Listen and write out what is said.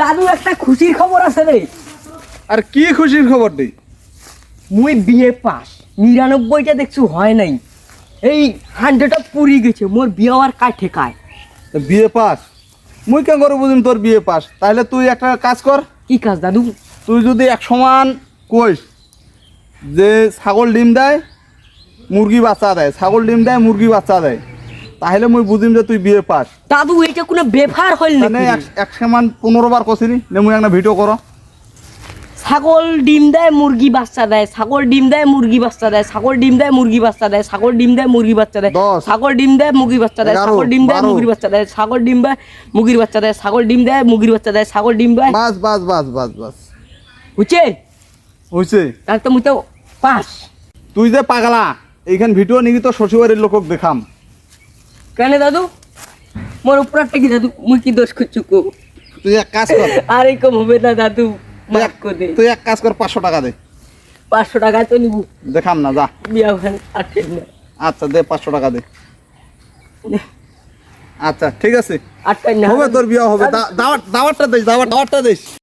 দাদু একটা খুশির খবর আছে রে। আর কি খুশির খবর দিই মুই বিয়ে পাস। নিরানব্বইটা দেখছু হয় নাই। এই হান্ড্রেডটা পুরি গেছে মোর বিয়ে হওয়ার কায় ঠেকায়। তা বিয়ে পাস? মুই কেন করে বুঝিম তোর বিয়ে পাস? তাহলে তুই একটা কাজ কর। কি কাজ দাদু? তুই যদি এক সমান কইস যে ছাগল ডিম দেয় মুরগি বাচ্চা দেয়। ছাগল ডিম দেয় মুরগি বাচ্চা দেয়। তাহলে মই বুঝিম যে তুই বিয়ে পাস। দাদু এইটা কোনো বেফার হইল মানে নাকি? এক- সমান পনেরো বার কছিনি নে মুই একটা ভিডিও করো। ছাগল ডিম দেয় মুরগি বাচ্চা দেয়। ছাগল ডিম দেয় মুরগি বাচ্চা দেয়। ছাগল ডিম দেয় মুরগি বাচ্চা দেয়। ছাগল ডিম দেয় মুরগি বাচ্চা দেয়। ছাগল ডিম দেয় মুরগি বাচ্চা দেয়। ছাগল ডিম দেয় বারো। মুরগির বাচ্চা দেয়। ছাগল ডিম দেয় মুরগির বাচ্চা দেয়। ছাগল ডিম দেয় মুরগির বাচ্চা দেয়। ছাগল ডিম দেয়। বাস বাস বাস বাস বাস। বুঝছে হয়েছে তাহলে তো মুই তো পাস। তুই যে পাগলা এইখান ভিডিও নিবি তো শ্বশুরবাড়ির লোকক দেখাম। কেন দাদু? মোর উপরটা কি দাদু? মুই কি দোষ করছু কো? তুই এক কাজ কর। আর এই কম হবে না দাদু মাফ করে দে। তুই এক কাজ কর পাঁচশো টাকা দে। পাঁচশো টাকা তো নিবো। দেখাম না যা। বিয়া ওখানে আটকে না। আচ্ছা দে পাঁচশো টাকা দে। আচ্ছা ঠিক আছে। আটকাই না হবে তোর বিয়া হবে। দাওয়াত দাওয়াতটা দিস দাওয়াত দাওয়াতটা দিস।